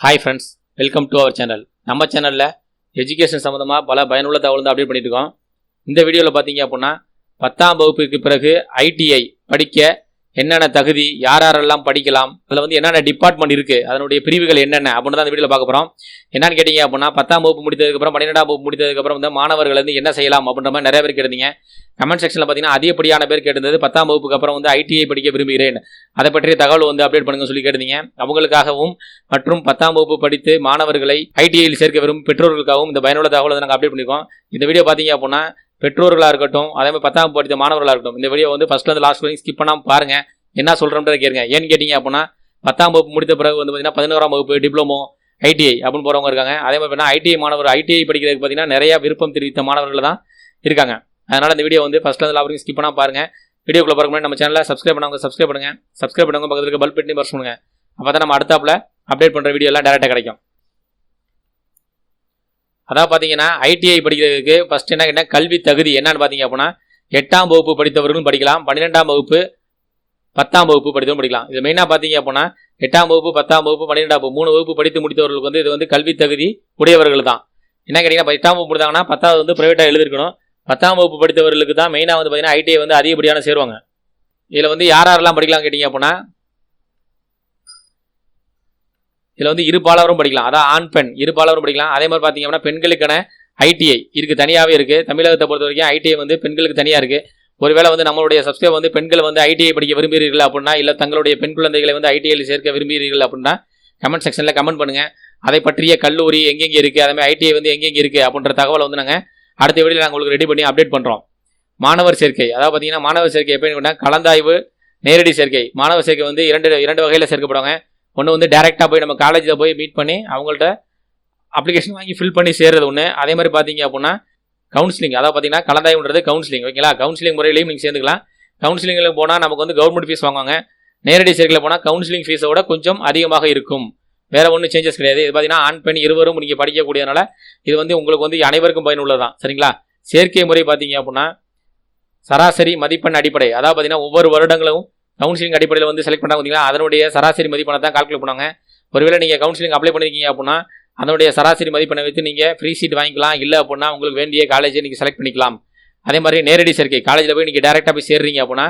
Hi friends welcome to our channel நம்ம சேனலில் education சம்மந்தமாக பல பயனுள்ள தகவல் தான் அப்டேட் பண்ணியிருக்கோம் இந்த வீடியோவில் பார்த்தீங்க அப்படின்னா பத்தாம் வகுப்புக்கு பிறகு ஐடிஐ படிக்க என்னென்ன தகுதி யார் யாரெல்லாம் படிக்கலாம் அதில் வந்து என்னென்ன டிபார்ட்மெண்ட் இருக்குது அதனுடைய பிரிவுகள் என்னென்ன அப்படின்னு தான் அந்த வீடியோவில் பார்க்க போகிறோம் என்னன்னு கேட்டிங்க அப்படின்னா பத்தாம் வகுப்பு முடித்ததுக்கப்புறம் பன்னிரெண்டாம் வகுப்பு முடித்ததுக்கப்புறம் வந்து மாணவர்கள் வந்து என்ன செய்யலாம் அப்படின்ற மாதிரி நிறைய பேர் கேட்டிருந்தீங்க. கமெண்ட் செக்ஷனில் பார்த்தீங்கன்னா அதிகப்படியான பேர் கேட்டிருந்தது. பத்தாம் வகுப்புக்கு அப்புறம் வந்து ஐடிஐ படிக்க விரும்புகிறேன். அதை பற்றிய தகவல் வந்து அப்டேட் பண்ணுங்க சொல்லி கேட்டிருந்தீங்க. அவங்களுக்காகவும் மற்றும் பத்தாம் வகுப்பு படித்து மாணவர்களை ஐடிஐயில் சேர்க்க விரும்பும் பெற்றோர்களுக்காகவும் இந்த பயனுள்ள தகவலை நாங்கள் அப்டேட் பண்ணியிருக்கோம் இந்த வீடியோ பார்த்தீங்க அப்படின்னா பெற்றோர்களாக இருக்கட்டும் அதே மாதிரி பத்தாம் படித்த மாணவர்களாக இருக்கட்டும் இந்த வீடியோ வந்து ஃபஸ்ட்லேருந்து லாஸ்ட் வரைக்கும் ஸ்கிப் பண்ணாமல் பாருங்கள் என்ன சொல்கிறோம்ன்றதை கேளுங்க. ஏன்னு கேட்டிங்க அப்படின்னா பத்தாம் வகுப்பு முடித்த பிறகு வந்து பார்த்தீங்கன்னா பதினோராம் வகுப்பு டிப்ளமோ ஐடிஐ அப்படின்னு போகிறவங்க இருக்காங்க. அதே மாதிரி பார்த்தீங்கன்னா ஐடிஐ மாணவர் ஐடிஐ படிக்கிறதுக்கு பார்த்தீங்கன்னா நிறையா விருப்பம் தெரிவித்த மாணவர்கள் தான் இருக்காங்க. அதனால் இந்த வீடியோ வந்து ஃபஸ்ட்லேருந்து லாஸ்ட் வரைக்கும் ஸ்கிப் பண்ணால் பாருங்க. வீடியோக்குள்ள பார்க்க முன்னாடி நம்ம சேனலில் சப்ஸ்கிரைப் பண்ணவங்க சப்ஸ்கிரைப் பண்ணுங்கள் சப்ஸ்கிரைப் பண்ணுவாங்க பக்கத்தில் இருக்க பல் பெட்டி பர்ஸ் பண்ணுங்கள் அப்போ தான் நம்ம அடுத்தாப்பில் அப்டேட் பண்ணுற வீடியோலாம் டேரெக்டாக கிடைக்கும். அதான் பார்த்தீங்கன்னா ஐடிஐ படிக்கிறதுக்கு ஃபஸ்ட் என்ன என்ன கல்வி தகுதி என்னன்னு பார்த்தீங்க அப்படின்னா எட்டாம் வகுப்பு படித்தவர்களும் படிக்கலாம் பன்னிரெண்டாம் வகுப்பு பத்தாம் வகுப்பு படித்தவரும் படிக்கலாம். இது மெயினாக பார்த்தீங்க அப்படின்னா எட்டாம் வகுப்பு பத்தாம் வகுப்பு பன்னிரெண்டாம் வகுப்பு மூணு வகுப்பு படித்து முடித்தவர்களுக்கு வந்து இது வந்து கல்வி தகுதி உடையவர்கள் தான் என்ன கேட்டிங்கன்னா எட்டாம் வகுப்பு முடித்தாங்கன்னா பத்தாவது வந்து ப்ரைவேட்டாக எழுதிருக்கணும். பத்தாம் வகுப்பு படித்தவர்களுக்கு தான் மெயினாக வந்து பார்த்தீங்கன்னா ஐடிஐ வந்து அதிகப்படியான சேருவாங்க. இதில் வந்து யார் யாரெல்லாம் படிக்கலாம் கேட்டிங்க அப்படின்னா இதில் வந்து இரு பாலவரும் படிக்கலாம். அதான் ஆண் பெண். இரு பாலவரும் படிக்கலாம். அதே மாதிரி பார்த்தீங்க அப்படின்னா பெண்களுக்கான ஐடிஐ இருக்குது தனியாகவே இருக்குது தமிழகத்தை பொறுத்த வரைக்கும் ஐடிஐ வந்து பெண்களுக்கு தனியாக இருக்குது ஒருவேளை வந்து நம்மளுடைய சப்ஸ்கிரைப் வந்து பெண்கள் வந்து ஐடிஐ படிக்க விரும்புகிறீர்கள் அப்படின்னா இல்லை தங்களுடைய பெண் குழந்தைகளை வந்து ஐடிஐயில் சேர்க்க விரும்புகிறீர்கள் அப்படின்னா கமெண்ட் செக்ஷனில் கமெண்ட் பண்ணுங்கள் அதை பற்றிய கல்லூரி எங்கெங்கே இருக்குது அதேமாதிரி ஐடிஐ வந்து எங்கெங்கே இருக்குது அப்படின்ற தகவலை வந்து நாங்கள் அடுத்த வீடியோ நாங்கள் உங்களுக்கு ரெடி பண்ணி அப்டேட் பண்ணுறோம் மாணவர் சேர்க்கை. அதாவது பார்த்தீங்கன்னா மாணவர் சேர்க்கை எப்படின்னு கலந்தாய்வு நேரடி சேர்க்கை. மாணவர் சேர்க்கை வந்து இரண்டு இரண்டு வகையில் சேர்க்கப்படுவாங்க. ஒன்று வந்து டேரெக்டாக போய் நம்ம காலேஜில் போய் மீட் பண்ணி அவங்கள்ட்ட அப்ளிகேஷன் வாங்கி ஃபில் பண்ணி சேர்றது ஒன்று அதே மாதிரி பார்த்தீங்க அப்படின்னா கவுன்சிலிங் அதாவது பார்த்தீங்கன்னா கலந்தாய்வுன்றது கவுன்சிலிங் ஓகேங்களா கவுன்சிலிங் முறையிலையும் நீங்கள் சேர்ந்துக்கலாம். கவுன்சிலிங்கில் போனால் நமக்கு வந்து கவர்மெண்ட் ஃபீஸ் வாங்குவாங்க. நேரடி சேர்க்கையில் போனால் கவுன்சிலிங் ஃபீஸை விட கொஞ்சம் அதிகமாக இருக்கும். வேறு ஒன்றும் சேஞ்சஸ் கிடையாது. இது பார்த்தீங்கன்னா ஆண் பெண் இருவரும் நீங்கள் படிக்கக்கூடியதுனால இது வந்து உங்களுக்கு வந்து அனைவருக்கும் பயனுள்ளதான் சரிங்களா? சேர்க்கை முறை பார்த்தீங்க அப்படின்னா சராசரி மதிப்பெண் அடிப்படை. அதாவது பார்த்தீங்கன்னா ஒவ்வொரு வருடங்களும் கவுன்சிலிங் அடிப்படையில் வந்து செலக்ட் பண்ணாங்க பார்த்தீங்களா அதனுடைய சராசரி மதிப்பெண்ணை தான் கால்குலேட் பண்ணுவாங்க. ஒருவேளை நீங்கள் கவுன்சிலிங் அப்ளை பண்ணியிருக்கீங்க அப்படின்னா அதனுடைய சராசரி மதிப்பெண்ணை வைத்து நீங்கள் ஃப்ரீ சீட் வாங்கிக்கலாம். இல்லை அப்படின்னா உங்களுக்கு வேண்டிய காலேஜை நீங்கள் செலக்ட் பண்ணிக்கலாம். அதே மாதிரி நேரடி சேர்க்கை. காலேஜில் போய் நீங்கள் டேரெக்டாக போய் சேர்றீங்க அப்படின்னா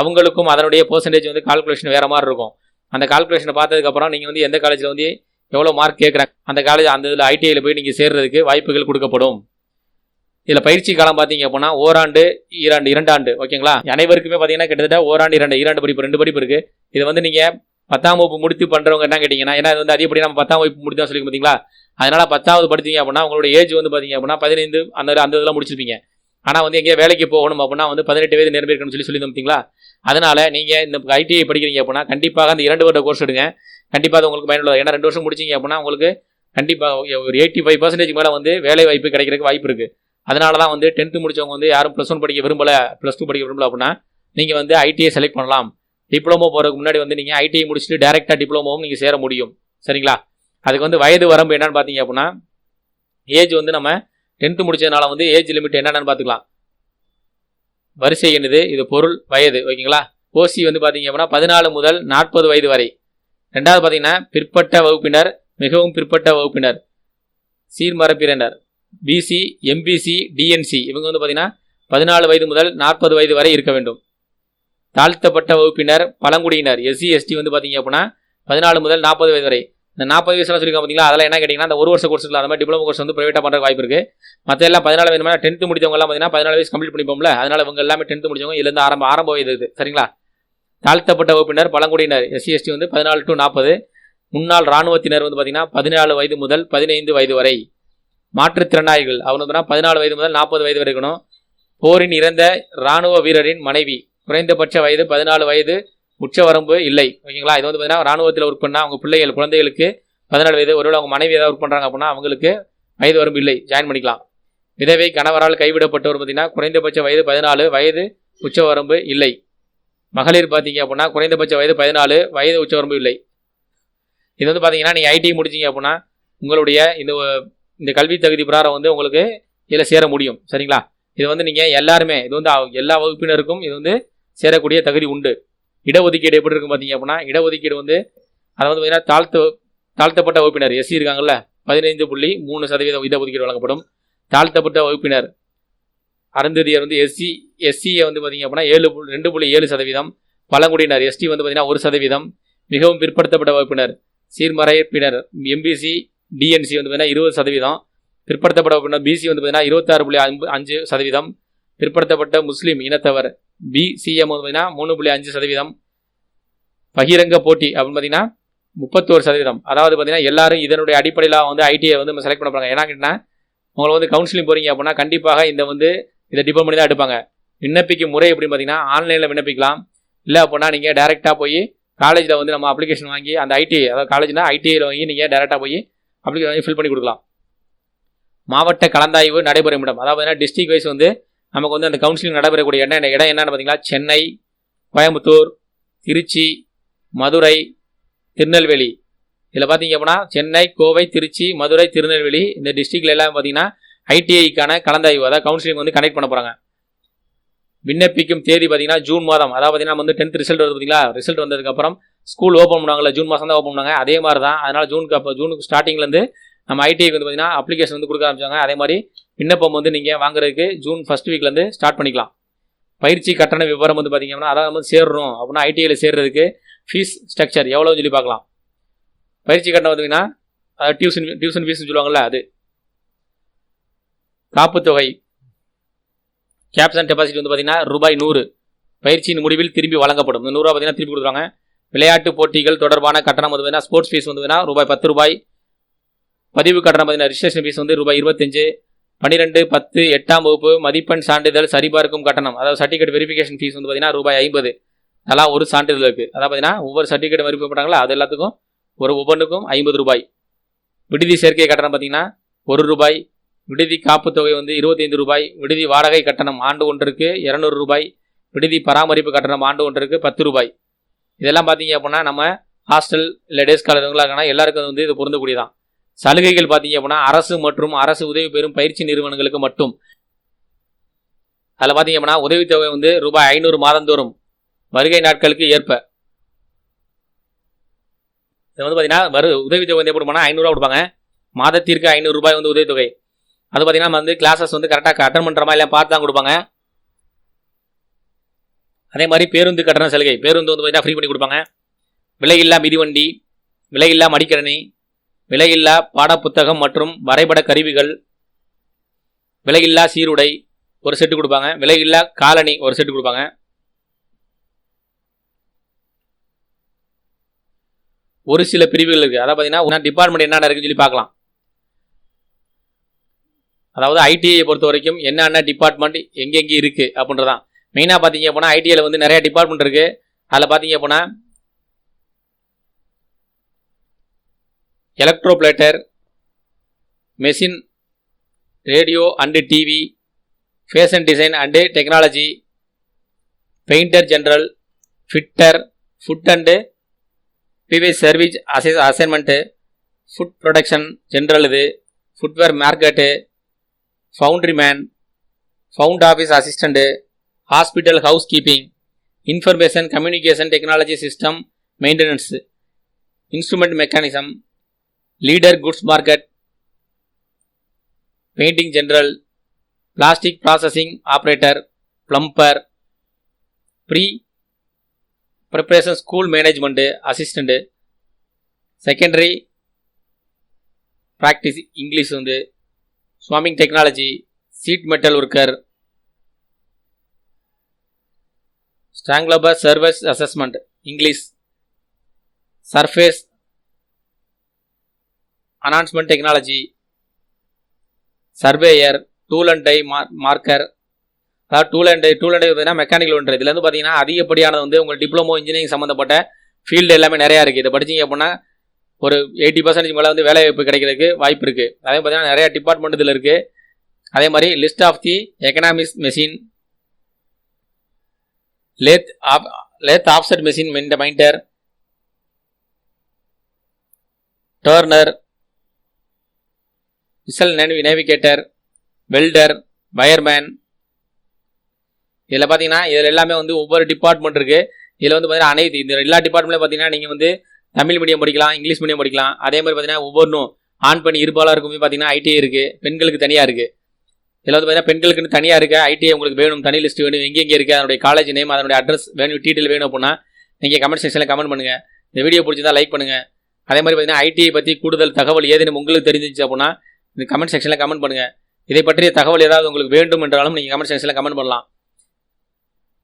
அவங்களுக்கும் அதனுடைய பர்சன்டேஜ் வந்து கால்குலேஷன் வேறு மாதிரி இருக்கும். அந்த கால்குலேஷனை பார்த்ததுக்கப்புறம் நீங்கள் வந்து எந்த காலேஜில் வந்து எவ்வளோ மார்க் கேட்குறாங்க அந்த காலேஜ் அந்த இதில் ஐடிஐயில் போய் நீங்கள் சேர்றதுக்கு வாய்ப்புகள் கொடுக்கப்படும். இதில் பயிற்சி காலம் பார்த்தீங்க அப்படின்னா ஓராண்டு ஈராண்டு இரண்டாண்டு ஓகேங்களா? அனைவருக்குமே பார்த்தீங்கன்னா கிட்டத்தட்ட ஓராண்டு இரண்டு ஈராண்டு படிப்பு ரெண்டு படிப்பு இருக்குது இது வந்து நீங்கள் பத்தாம் வகுப்பு முடித்து பண்ணுறவங்க என்ன கேட்டிங்கன்னா ஏன்னா இது வந்து அதிகப்படி நம்ம பத்தாம் வகுப்பு முடித்தா சொல்லி பார்த்தீங்களா? அதனால் பத்தாவது படித்தீங்க அப்படின்னா உங்களோட ஏஜ் வந்து பார்த்தீங்க அப்படின்னா பதினைந்து அந்த அந்த இதெல்லாம் முடிச்சிருப்பீங்க. ஆனால் வந்து எங்கேயா வேலைக்கு போகணும் அப்படின்னா வந்து பதினெட்டு வயது நிரம்பியிருக்கணும்னு சொல்லி சொல்லி பார்த்தீங்களா? அதனால் நீங்கள் இந்த ஐடிஐ படிக்கிறீங்க அப்படின்னா கண்டிப்பாக அந்த இரண்டு வருட கோர்ஸ் எடுங்க. கண்டிப்பாக அது உங்களுக்கு பயனுள்ளது. ஏன்னா ரெண்டு வருஷம் முடிச்சிங்க அப்படின்னா உங்களுக்கு கண்டிப்பாக ஒரு எயிட்டி ஃபைவ் பர்சன்டேஜ் மேலே வந்து வேலை வாய்ப்பு கிடைக்கிறதுக்கு வாய்ப்பு இருக்குது அதனால தான் வந்து டென்த்து முடிச்சவங்க வந்து யாரும் ப்ளஸ் ஒன் படிக்க விரும்பல ப்ளஸ் டூ படிக்க விரும்பல அப்படின்னா நீங்கள் வந்து ஐடிஐ செலக்ட் பண்ணலாம். டிப்ளமோ போகிறதுக்கு முன்னாடி வந்து நீங்கள் ஐடிஐ முடிச்சுட்டு டேரெக்டாக டிப்ளமோவும் நீங்கள் சேர முடியும். சரிங்களா? அதுக்கு வந்து வயது வரம்பு என்னன்னு பார்த்தீங்க அப்படின்னா ஏஜ் வந்து நம்ம டென்த்து முடிச்சதுனால வந்து ஏஜ் லிமிட் என்னென்னு பார்த்துக்கலாம் வரிசை என்னது? இது பொருள் வயது ஓகேங்களா? ஓசி வந்து பார்த்தீங்க அப்படின்னா பதினாலு முதல் நாற்பது வயது வரை. ரெண்டாவது பார்த்தீங்கன்னா பிற்பட்ட வகுப்பினர் மிகவும் பிற்பட்ட வகுப்பினர். சீர்மரப்பினர் பிசி எம்பிசி டிஎன்சி இவங்க வந்து பார்த்தீங்கன்னா பதினாலு வயது முதல் நாற்பது வயது வரை இருக்க வேண்டும். தாழ்த்தப்பட்ட வகுப்பினர் பழங்குடியினர் எஸ்சி எஸ்டி வந்து பார்த்தீங்க அப்படின்னா பதினாலு முதல் நாற்பது வயது வரை. இந்த நாற்பது வயசுலாம் சொல்லியிருக்காங்க பார்த்தீங்களா அதெல்லாம் என்ன கேட்டிங்கன்னா அந்த ஒரு வருஷ கோர்ஸ் இல்லை அந்த மாதிரி டிப்ளமோ கோர்ஸ் வந்து ப்ரைவேட்டாக பண்ணுற வாய்ப்பு இருக்குது மற்ற எல்லாம் பதினாலு வயது மேலே டென்த்து முடிச்சவங்கலாம் பார்த்தீங்கன்னா பதினாலு வயசு கம்ப்ளீட் பண்ணிப்போம்ல அதனால் இவங்க எல்லாமே டென்த்து முடிச்சவங்க இதுலேருந்து ஆரம்ப ஆரம்ப வயது இது. சரிங்களா? தாழ்த்தப்பட்ட வகுப்பினர் பழங்குடியினர் எஸ்சி எஸ்டி வந்து பதினாலு டு நாற்பது. முன்னாள் இராணுவத்தினர் வந்து பார்த்தீங்கன்னா பதினாலு வயது முதல் பதினைந்து வயது வரை. மாற்றுத்திறனாளிகள். அவங்க பதினாலு வயது முதல் நாற்பது வயது வரை இருக்கணும். போரின் இறந்த இராணுவ வீரரின் மனைவி. குறைந்தபட்ச வயது பதினாலு வயது உச்சவரம்பு இல்லை. ஓகேங்களா? இது வந்து பார்த்தீங்கன்னா ராணுவத்தில் ஒர்க் பண்ணால் அவங்க பிள்ளைகள் குழந்தைகளுக்கு பதினாலு வயது ஒருவேளை அவங்க மனைவி ஏதாவது ஒர்க் பண்ணுறாங்க அப்படின்னா அவங்களுக்கு வயது வரம்பு இல்லை. ஜாயின் பண்ணிக்கலாம். விதவை கணவரால் கைவிடப்பட்டவர் பார்த்தீங்கன்னா குறைந்தபட்ச வயது பதினாலு வயது உச்சவரம்பு இல்லை. மகளிர் பார்த்தீங்க அப்படின்னா குறைந்தபட்ச வயது பதினாலு வயது உச்சவரம்பு இல்லை. இது வந்து பார்த்தீங்கன்னா நீங்கள் ஐடி முடிச்சீங்க அப்படின்னா உங்களுடைய இந்த இந்த கல்வி தகுதி பிரகாரம் வந்து உங்களுக்கு இதில் சேர முடியும். சரிங்களா? இது வந்து நீங்கள் எல்லாருமே இது வந்து எல்லா வகுப்பினருக்கும் இது வந்து சேரக்கூடிய தகுதி உண்டு. இடஒதுக்கீடு எப்படி இருக்கும் பார்த்தீங்க அப்படின்னா இடஒதுக்கீடு வந்து அதை வந்து பார்த்தீங்கன்னா தாழ்த்து தாழ்த்தப்பட்ட வகுப்பினர் எஸ்சி இருக்காங்கல்ல பதினைந்து புள்ளி மூணு சதவீதம் இடஒதுக்கீடு வழங்கப்படும். தாழ்த்தப்பட்ட வகுப்பினர் அருந்ததியர் வந்து எஸ்சி எஸ்சியை வந்து பார்த்தீங்க அப்படின்னா ஏழு புள்ளி ரெண்டு புள்ளி ஏழு சதவீதம். பழங்குடியினர் எஸ்டி வந்து பார்த்தீங்கன்னா ஒரு சதவீதம். மிகவும் பிற்படுத்தப்பட்ட வகுப்பினர் சீர்மறைப்பினர் எம்பிசி டிஎன்சி வந்து பார்த்தீங்கன்னா இருபது சதவீதம். பிற்படுத்தப்பட்ட அப்படின்னா பிசி வந்து பார்த்தீங்கன்னா இருபத்தாறு புள்ளி ஐம்பு- அஞ்சு சதவீதம். பிற்படுத்தப்பட்ட முஸ்லீம் இனத்தவர் பிசிஎம் வந்து பார்த்தீங்கன்னா மூணு புள்ளி அஞ்சு சதவீதம். பகிரங்க போட்டி அப்படின்னு பார்த்தீங்கன்னா முப்பத்தோரு சதவீதம். அதாவது பார்த்தீங்கன்னா எல்லாரும் இதனுடைய அடிப்படையில் வந்து ஐடிஐ வந்து நம்ம செலக்ட் பண்ண போகிறாங்க ஏன்னா கேட்டிங்கன்னா உங்களை வந்து கவுன்சிலிங் போகிறீங்க அப்படின்னா கண்டிப்பாக இந்த வந்து இதை டிபெண்ட் பண்ணி தான் எடுப்பாங்க. விண்ணப்பிக்கும் முறை எப்படின்னு பார்த்தீங்கன்னா ஆன்லைனில் விண்ணப்பிக்கலாம். இல்லை அப்படின்னா நீங்கள் டேரெக்டாக போய் காலேஜில் வந்து நம்ம அப்ளிகேஷன் வாங்கி அந்த ஐடிஐ அதாவது காலேஜ்னா ஐடிஐயில் வாங்கி நீங்கள் டேரெக்டாக போய் அப்படி ஃபில் பண்ணி கொடுக்கலாம். மாவட்ட கலந்தாய்வு நடைபெறும் இடம். அதாவது பார்த்தீங்கன்னா டிஸ்ட்ரிக்ட் வைஸ் வந்து நமக்கு வந்து அந்த கவுன்சிலிங் நடைபெறக்கூடிய என்ன? இடம் என்னென்னு பார்த்தீங்கன்னா சென்னை கோயம்புத்தூர் திருச்சி மதுரை திருநெல்வேலி. இதில் பார்த்தீங்க அப்படின்னா சென்னை கோவை திருச்சி மதுரை திருநெல்வேலி இந்த டிஸ்ட்ரிக்ட்ல எல்லாம் பார்த்தீங்கன்னா ஐடிஐக்கான கலந்தாய்வு அதாவது கவுன்சிலிங் வந்து கனெக்ட் பண்ண போகிறாங்க விண்ணப்பிக்கும் தேதி பார்த்தீங்கன்னா ஜூன் மாதம். அதாவது பார்த்தீங்கன்னா நம்ம வந்து டென்த் ரிசல்ட் வருது பார்த்தீங்களா? ரிசல்ட் வந்ததுக்கப்புறம் ஸ்கூல் ஓப்பன் பண்ணுவாங்கல்ல ஜூன் மாதம் தான் ஓப்பன் பண்ணாங்க அதே மாதிரி தான் அதனால் ஜூனுக்கு அப்போ ஜூனுக்கு ஸ்டார்டிங்லேருந்து நம்ம ஐடிஐக்கு வந்து பார்த்தீங்கன்னா அப்ளிகேஷன் வந்து கொடுக்க ஆரம்பிச்சாங்க. அதே மாதிரி விண்ணப்பம் வந்து நீங்கள் வாங்குறதுக்கு ஜூன் ஃபஸ்ட் வீக்லேருந்து ஸ்டார்ட் பண்ணிக்கலாம். பயிற்சி கட்டண விவரம் வந்து பார்த்தீங்கன்னா அதாவது வந்து சேரணும் அப்படின்னா ஐடிஐயில் சேர்றதுக்கு ஃபீஸ் ஸ்ட்ரக்சர் எவ்வளோன்னு சொல்லி பார்க்கலாம். பயிற்சி கட்டணம் பார்த்தீங்கன்னா டியூஷன் டியூஷன் ஃபீஸ்னு சொல்லுவாங்கல்ல அது. காப்புத்தொகை. கேப்ஸ் அண்ட் டெபாசிட் வந்து பார்த்தீங்கன்னா ரூபாய் நூறு. பயிற்சியின் முடிவில் திரும்பி வழங்கப்படும். இந்த நூறுரூவா பார்த்தீங்கன்னா திருப்பி கொடுக்குறாங்க விளையாட்டு போட்டிகள் தொடர்பான கட்டணம் வந்து பார்த்தீங்கன்னா ஸ்போர்ட்ஸ் ஃபீஸ் வந்து பார்த்தீங்கன்னா ரூபாய் பத்து ரூபாய். பதிவு கட்டணம் பார்த்தீங்கன்னா ரிஜிஸ்ட்ரேஷன் ஃபீஸ் வந்து ரூபாய் இருபத்தஞ்சு. பன்னிரெண்டு பத்து எட்டாம் வகுப்பு மதிப்பெண் சான்றிதழ் சரிபார்க்கும் கட்டணம். அதாவது சர்டிஃபிகேட் வெரிஃபிகேஷன் ஃபீஸ் வந்து பார்த்தீங்கன்னா ரூபாய் ஐம்பது. அதெல்லாம் ஒரு சான்றிதழ் இருக்குது அதாவது பார்த்தீங்கன்னா ஒவ்வொரு சர்டிஃபிகேட் வெரிஃபை பண்ணுறாங்களா அது எல்லாத்துக்கும் ஒரு ஒவ்வொன்றுக்கும் ஐம்பது ரூபாய். விடுதி சேர்க்கை கட்டணம் பார்த்தீங்கன்னா ஒரு ரூபாய். விடுதி காப்பு தொகை வந்து இருபத்தைந்து ரூபாய். விடுதி வாடகை கட்டணம் ஆண்டு ஒன்றுக்கு இரநூறு ரூபாய். விடுதி பராமரிப்பு கட்டணம் ஆண்டு ஒன்றுக்கு பத்து ரூபாய். இதெல்லாம் பார்த்தீங்க அப்படின்னா நம்ம ஹாஸ்டல் இல்லை டேஸ் காலேஜ்லாம் இருக்காங்கன்னா எல்லாருக்கும் வந்து இது பொருந்தக்கூடியதான் சலுகைகள் பார்த்தீங்க அப்படின்னா அரசு மற்றும் அரசு உதவி பெறும் பயிற்சி நிறுவனங்களுக்கு மட்டும். அதில் பார்த்தீங்க அப்படின்னா உதவித்தொகை வந்து ரூபாய் ஐநூறு மாதந்தோறும் வருகை நாட்களுக்கு ஏற்ப. இது வந்து பார்த்தீங்கன்னா வரு உதவித்தொகை வந்து எப்படி கொடுப்பாங்கன்னா ஐநூறுரூவா கொடுப்பாங்க. மாதத்திற்கு ஐநூறுரூபாய் வந்து உதவித்தொகை. அது பார்த்தீங்கன்னா நம்ம வந்து கிளாஸஸ் வந்து கரெக்டாக அட்டன் பண்ணுற மாதிரி எல்லாம் பார்த்து தான் கொடுப்பாங்க. அதே மாதிரி பேருந்து கட்டண சலுகை. பேருந்து வந்து பார்த்தீங்கன்னா ஃப்ரீ பண்ணி கொடுப்பாங்க. விலையில்லா மிதிவண்டி விலையில்லா மடிக்கணினி விலையில்லா பாடப்புத்தகம் மற்றும் வரைபட கருவிகள் விலையில்லா சீருடை ஒரு செட்டு கொடுப்பாங்க. விலையில்லா காலணி ஒரு செட்டு கொடுப்பாங்க. ஒரு சில பிரிவுகள் இருக்குது அதாவது பார்த்தீங்கன்னா டிபார்ட்மெண்ட் என்னென்ன இருக்குன்னு சொல்லி பார்க்கலாம். அதாவது ஐடிஐ பொறுத்த வரைக்கும் என்னென்ன டிபார்ட்மெண்ட் எங்கெங்கே இருக்குது அப்படின்றதான். மெயினாக பார்த்தீங்க அப்படின்னா ஐடிஐயில் வந்து நிறைய டிபார்ட்மெண்ட் இருக்குது அதில் பார்த்தீங்க போனால் electroplater machine radio and TV fashion design and technology painter general fitter food and BV service அசை அசைன்மெண்ட்டு ஃபுட் ப்ரொடக்ஷன் ஜென்ரல் இது footwear market foundry man found office assistant hospital housekeeping information communication technology system maintenance instrument mechanism leader goods market painting general plastic processing operator plumber pre preparation school management assistant secondary practice English வந்து swimming technology sheet metal worker ஸ்ட்ராங்லபர் service assessment English surface announcement technology surveyor tool and die marker அதாவது tool and die tool and die பார்த்தீங்கன்னா mechanical ஒன்று. இதில் வந்து பார்த்தீங்கன்னா அதிகப்படியானது வந்து உங்கள் diploma engineering சம்மந்தப்பட்ட ஃபீல்டு எல்லாமே நிறையா இருக்குது இதை படிச்சீங்க அப்படின்னா ஒரு எயிட்டி பர்சன்டேஜ் மேலே வந்து வேலை வாய்ப்பு கிடைக்கிறதுக்கு வாய்ப்பு இருக்குது அதே பார்த்தீங்கன்னா நிறையா டிபார்ட்மெண்ட் இதில் இருக்குது அதே மாதிரி list of the economics machine lathe of lathe offset machine main minder turner whistle navigator welder wireman இதில் பார்த்தீங்கன்னா இதில் எல்லாமே வந்து ஒவ்வொரு டிபார்ட்மெண்ட் இருக்குது இதில் வந்து பார்த்தீங்கன்னா அனைத்து இந்த எல்லா டிபார்ட்மெண்ட்லையும் பார்த்தீங்கன்னா நீங்கள் வந்து தமிழ் மீடியம் படிக்கலாம் இங்கிலீஷ் மீடியம் படிக்கலாம். அதே மாதிரி பார்த்தீங்கன்னா ஒவ்வொன்றும் ஆண் பெண் இருபாலருக்குமே பார்த்தீங்கன்னா ஐடிஐ இருக்குது பெண்களுக்கு தனியாக இருக்குது இதில் வந்து பார்த்தீங்கன்னா பெண்களுக்குன்னு தனியாக இருக்க ஐடிஐ உங்களுக்கு வேணும் தனி லிஸ்ட் வேணும் எங்கெங்கே இருக்குது அதனுடைய காலேஜ் நேம் அதனுடைய அட்ரஸ் வேணும் டீட்டெயில் வேணும் அப்படின்னா நீங்கள் கமெண்ட் செக்ஷனில் கமெண்ட் பண்ணுங்கள் இந்த வீடியோ பிடிச்சிருந்தா லைக் பண்ணுங்கள் அதே மாதிரி பார்த்தீங்கன்னா ஐடிஐ பற்றி கூடுதல் தகவல் ஏதேனும் உங்களுக்கு தெரிஞ்சிச்சு அப்படின்னா இந்த கமெண்ட் செக்ஷனில் கமெண்ட் பண்ணுங்கள் இதை பற்றிய தகவல் ஏதாவது உங்களுக்கு வேண்டும் என்றாலும் நீங்கள் கமெண்ட் செக்ஷனில் கமெண்ட் பண்ணலாம்.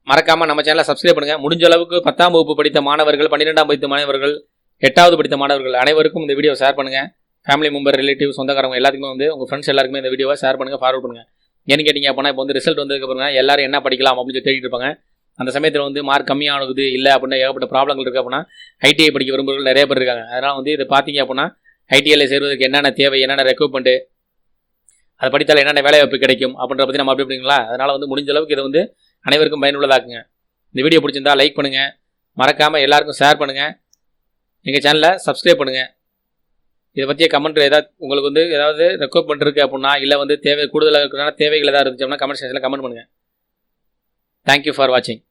மறக்காமல் நம்ம சேனலை சப்ஸ்கிரைப் பண்ணுங்கள் முடிஞ்ச அளவுக்கு பத்தாம் வகுப்பு படித்த மாணவர்கள் பன்னிரெண்டாம் படித்த மாணவர்கள் எட்டாவது படித்த மாணவர்கள் அனைவருக்கும் இந்த வீடியோ ஷேர் பண்ணுங்கள் ஃபேமிலி மெம்பர் ரிலேட்டிவ் சொந்தக்காரங்க எல்லாத்துக்குமே வந்து உங்கள் ஃப்ரெண்ட்ஸ் எல்லாருக்குமே இந்த வீடியோவை ஷேர் பண்ணுங்கள் ஃபார்வர்ட் பண்ணுங்கள் ஏன்னு கேட்டிங்க அப்படின்னா இப்போ வந்து ரிசல்ட் வந்ததுக்கப்புறம் எல்லாரும் என்ன படிக்கலாம் அப்படின்னு சொல்லி தேடிட்டு இருப்பாங்க. அந்த சமயத்தில் வந்து மார்க் கம்மியானது இல்லை அப்படின்னா ஏகப்பட்ட ப்ராப்ளங்கள் இருக்குது அப்படின்னா ஐடிஐ படிக்க விரும்புகிறவர்கள் நிறைய பேர் இருக்காங்க. அதனால் வந்து இதை பார்த்தீங்க அப்படின்னா ஐடிஐயில் சேர்வதற்கு என்னென்ன தேவை என்னென்ன ரெக்யூப்மெண்ட்டு அதை படித்தால் என்னென்ன வேலைவாய்ப்பு கிடைக்கும் அப்படின்ற பற்றி நம்ம அப்படி அப்படிங்களா அதனால் வந்து முடிஞ்ச அளவுக்கு இதை வந்து அனைவருக்கும் பயனுள்ளதாக்குங்க. இந்த வீடியோ பிடிச்சிருந்தா லைக் பண்ணுங்கள் மறக்காமல் எல்லாருக்கும் ஷேர் பண்ணுங்கள் எங்கள் சேனலை சப்ஸ்கிரைப் பண்ணுங்கள் இதை பற்றிய கமெண்ட் ஏதாவது உங்களுக்கு வந்து ஏதாவது ரெக்ரூட்மெண்ட் இருக்குது அப்படின்னா இல்லை வந்து தேவை கூடுதலாக இருக்கிறனால தேவைகள் ஏதாவது இருந்துச்சு அப்படின்னா கமெண்ட் செக்ஷனில் கமெண்ட் பண்ணுங்கள் தேங்க்யூ ஃபார் வாட்சிங்